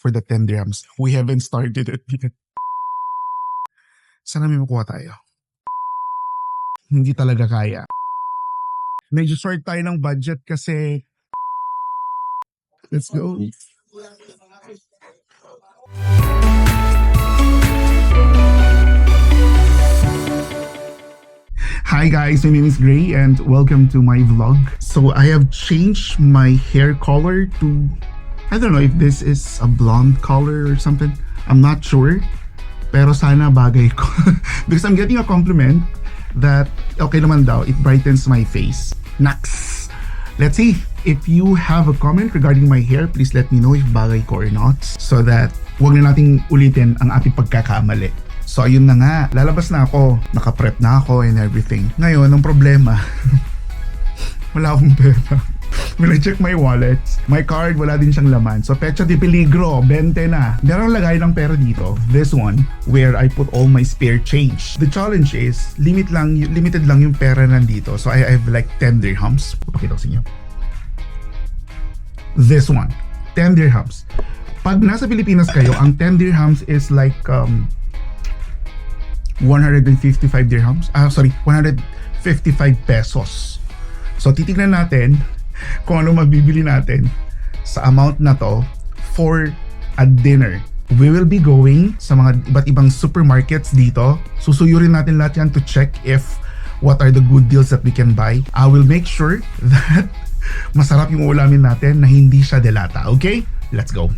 for the 10 dirhams. We haven't started it yet. Sana may makuha tayo. Hindi talaga kaya. Medyo short tayo ng budget kasi Let's go. Hi guys, my name is Gray and welcome to my vlog. So I have changed my hair color to I don't know if this is a blonde color or something. I'm not sure. Pero sana bagay ko. because I'm getting a compliment that okay naman daw, it brightens my face. Nax. Let's see. If you have a comment regarding my hair, please let me know if bagay ko or not. So that wag na nating ulitin ang ating pagkakamali. So ayun na nga, lalabas na ako, nakaprep na ako and everything. Ngayon, ang problema, wala akong pera. When I check my wallet, my card, wala din siyang laman. So, pecha di peligro, 20 na. Meron lagay ng pera dito, this one, where I put all my spare change. The challenge is, limit lang, limited lang yung pera nandito. So, I have like 10 dirhams. Papakita ko sa inyo. This one, 10 dirhams. Pag nasa Pilipinas kayo, ang 10 dirhams is like um, 155 dirhams. Ah, sorry, 155 pesos. So, titignan natin kung ano mabibili natin sa amount na to for a dinner. We will be going sa mga iba't ibang supermarkets dito. Susuyurin natin lahat yan to check if what are the good deals that we can buy. I will make sure that masarap yung ulamin natin na hindi siya delata. Okay? Let's go.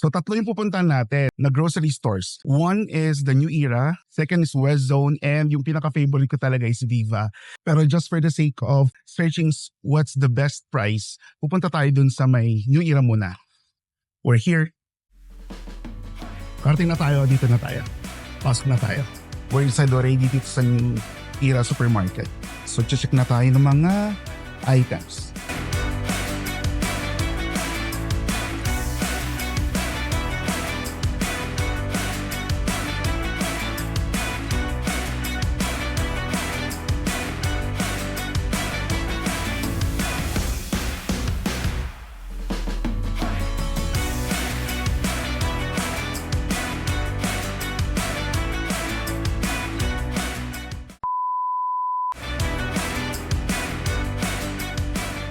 So tatlo yung pupuntahan natin na grocery stores. One is the New Era, second is West Zone, and yung pinaka-favorite ko talaga is Viva. Pero just for the sake of searching what's the best price, pupunta tayo dun sa may New Era muna. We're here. Karating na tayo, dito na tayo. Pasok na tayo. We're inside already dito sa New Era Supermarket. So check na tayo ng mga items.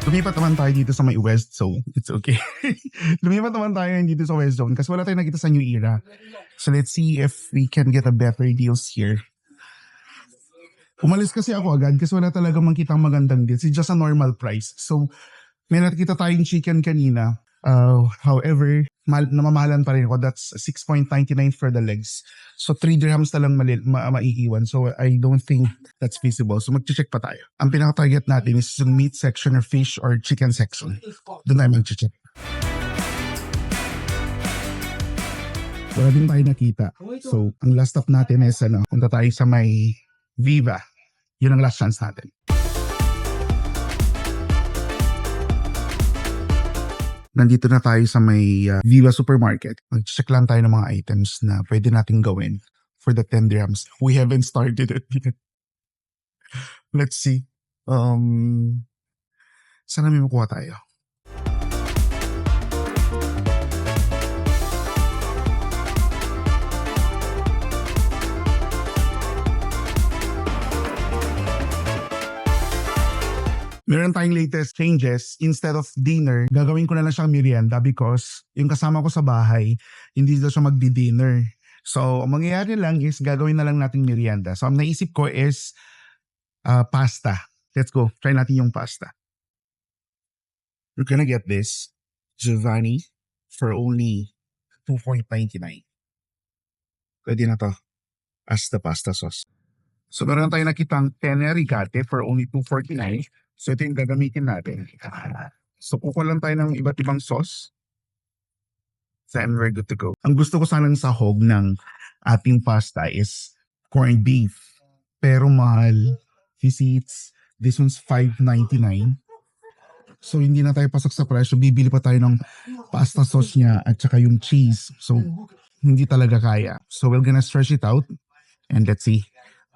Lumipat naman tayo dito sa may West Zone. It's okay. Lumipat naman tayo dito sa West Zone kasi wala tayong nakita sa New Era. So let's see if we can get a better deals here. Umalis kasi ako agad kasi wala talaga makitang magandang deals. It's just a normal price. So may nakita tayong chicken kanina. Uh, however, mal namamahalan pa rin ako. That's 6.99 for the legs. So 3 dirhams na lang mali- ma maiiwan. So I don't think that's feasible. So mag-check pa tayo. Ang pinaka-target natin is yung meat section or fish or chicken section. Doon tayo mag-check. Wala din tayo nakita. So, ang last stop natin is ano, punta tayo sa may Viva. Yun ang last chance natin. Nandito na tayo sa may uh, Viva Supermarket. Mag-check lang tayo ng mga items na pwede nating gawin for the 10 dirhams. We haven't started it yet. Let's see. Um, sana may makuha tayo. Meron tayong latest changes. Instead of dinner, gagawin ko na lang siyang merienda because yung kasama ko sa bahay, hindi daw siya magdi-dinner. So, ang mangyayari lang is gagawin na lang natin merienda. So, ang naisip ko is uh, pasta. Let's go. Try natin yung pasta. We're gonna get this Giovanni for only 2.99. Pwede na to as the pasta sauce. So, meron tayong nakitang penne rigate for only 2.49. So, ito yung gagamitin natin. So, kukuha lang tayo ng iba't ibang sauce. I'm very good to go. Ang gusto ko sanang sahog ng ating pasta is corned beef. Pero mahal. See, it's, this one's 5.99. So, hindi na tayo pasok sa presyo. Bibili pa tayo ng pasta sauce niya at saka yung cheese. So, hindi talaga kaya. So, we're gonna stretch it out and let's see.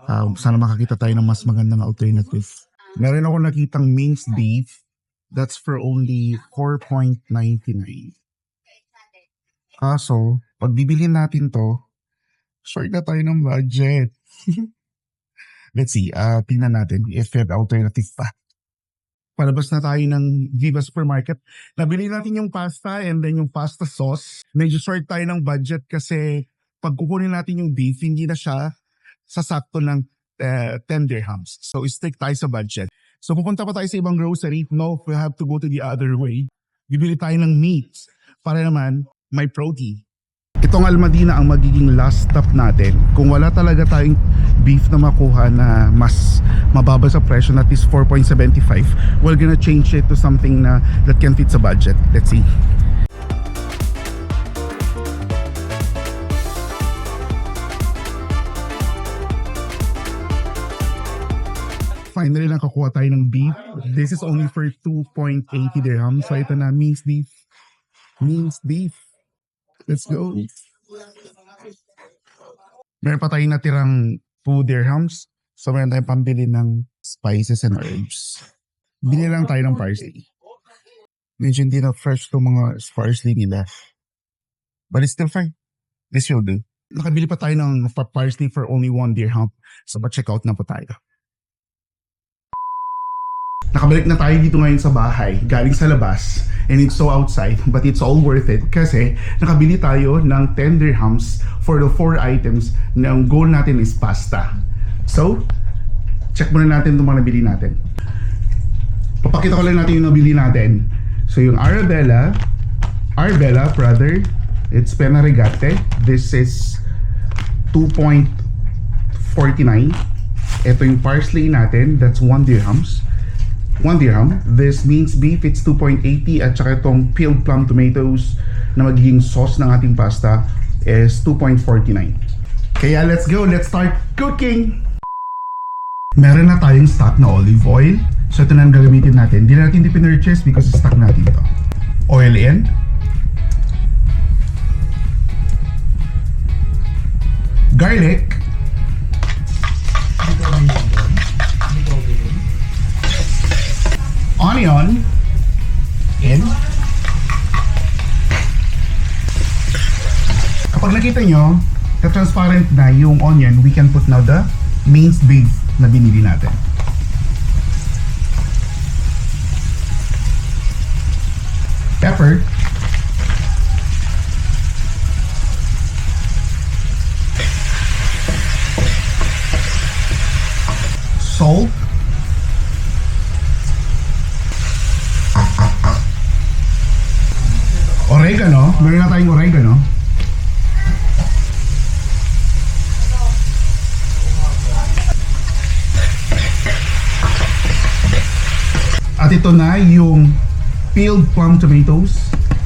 Um, sana makakita tayo ng mas magandang alternative. Meron ako nakitang minced beef. That's for only 4.99. Kaso, pag bibilhin natin to, short na tayo ng budget. Let's see, ah tingnan natin if may alternative pa. Palabas na tayo ng Viva Supermarket. Nabili natin yung pasta and then yung pasta sauce. Medyo short tayo ng budget kasi pag kukunin natin yung beef, hindi na siya sasakto ng uh, 10 dirhams. So, stick tayo sa budget. So, pupunta pa tayo sa ibang grocery. No, we have to go to the other way. Bibili tayo ng meat para naman may protein. Itong Almadina ang magiging last stop natin. Kung wala talaga tayong beef na makuha na mas mababa sa presyo at is 4.75, we're gonna change it to something na that can fit sa budget. Let's see. Finally, nakakuha tayo ng beef. This is only for 2.80 dirhams. So ito na, minced beef. Minced beef. Let's go. Meron pa tayong natirang 2 dirhams. So meron tayong pambili ng spices and herbs. Bili lang tayo ng parsley. Medyo hindi na fresh to mga parsley nila. But it's still fine. This will do. Nakabili pa tayo ng pa- parsley for only 1 dirham. So ba-check out na po tayo. Nakabalik na tayo dito ngayon sa bahay, galing sa labas, and it's so outside, but it's all worth it kasi nakabili tayo ng 10 dirhams for the 4 items na ang goal natin is pasta. So, check muna natin itong mga nabili natin. Papakita ko lang natin yung nabili natin. So, yung Arabella, Arbella, brother, it's Pena Regate. This is 2.49. Ito yung parsley natin, that's 1 dirhams. 1 dirham. This means beef, it's 2.80 at saka itong peeled plum tomatoes na magiging sauce ng ating pasta is 2.49. Kaya let's go, let's start cooking! Meron na tayong stock na olive oil. So ito na ang gagamitin natin. Hindi natin di pinurchase because stock natin ito. Oil in. Garlic. Na-transparent na yung onion, we can put now the minced beef na binili natin. Pepper. Salt. Oregano. Meron na tayong oregano. At ito na yung peeled plum tomatoes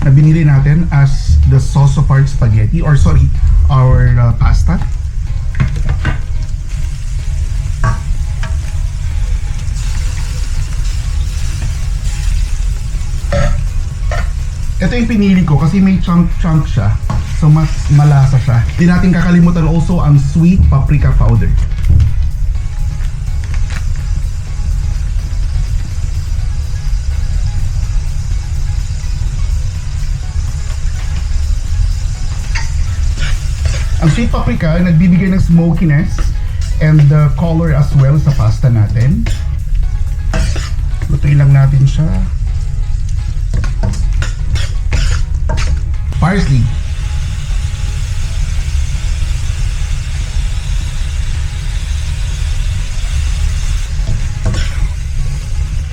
na binili natin as the sauce of our spaghetti or sorry, our uh, pasta. Ito yung pinili ko kasi may chunk-chunk siya. So mas malasa siya. Hindi natin kakalimutan also ang sweet paprika powder. Sweet paprika nagbibigay ng smokiness and the color as well sa pasta natin. Lutuin lang natin siya. Parsley.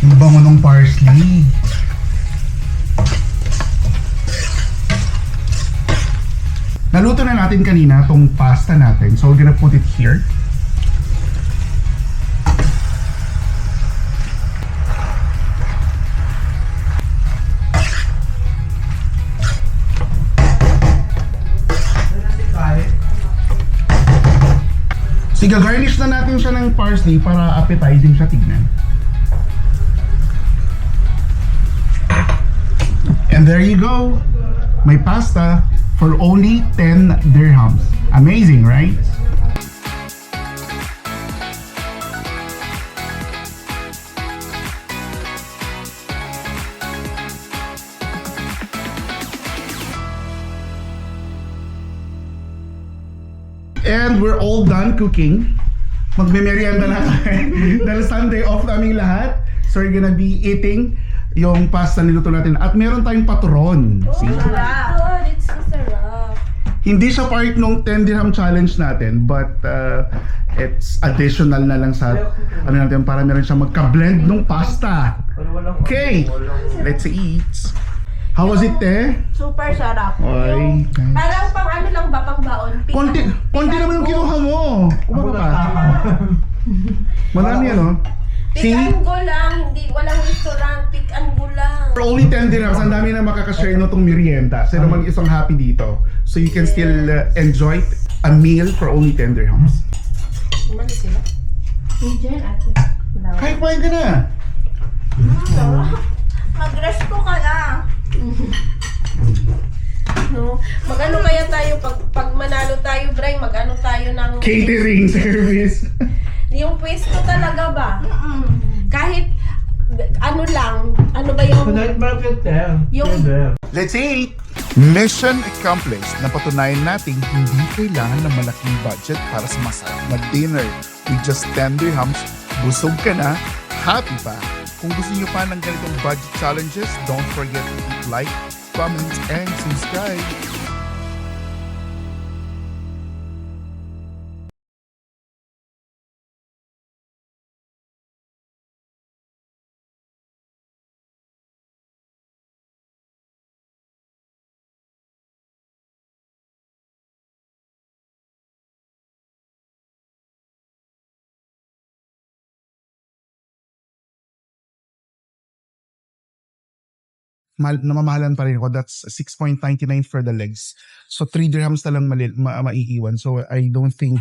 Ang bango ng parsley. Natin kanina tong pasta natin. So we're gonna put it here. Sige, garnish na natin siya ng parsley para appetizing siya tignan. And there you go. My pasta for only 10 dirhams. Amazing, right? And we're all done cooking. Magme-merienda na kami. Dahil Sunday off naming lahat. So we're gonna be eating yung pasta niluto natin. At meron tayong patron. See? Hindi siya part nung 10 dirham challenge natin, but uh, it's additional na lang sa ano natin para meron siya magka-blend ng pasta. Okay, let's eat. How was it, te? Super sarap. Ay, Yung, nice. parang pang ano lang ba, pang baon. Pick Konti, konti pick naman yung kinuha mo. Kumaka pa. Madami ano? Pick See? and go lang, hindi, walang restaurant, pick and go lang. For only 10 dirhams, ang dami na makakashare no tong merienda. Sino mag isang happy dito. So you can still uh, enjoy a meal for only 10 dirhams. Umali sila. Hindi dyan, ate. Kahit kumain ka na. Mag-rest ko ka na. no? Mag-ano kaya tayo pag, pag manalo tayo, Bray, mag-ano tayo ng Catering service. yung pwesto talaga ba? Kahit ano lang, ano ba yung Night market there. Yung- there. Let's eat! Mission accomplished. Napatunayan natin hindi kailangan ng malaking budget para sa masarap na dinner. With just 10 dirhams, busog ka na, happy pa. Kung gusto niyo pa ng ganitong budget challenges, don't forget to hit like, comment, and subscribe. Mahal, namamahalan pa rin ako. That's 6.99 for the legs. So 3 dirhams na lang mali, ma, maiiwan. So I don't think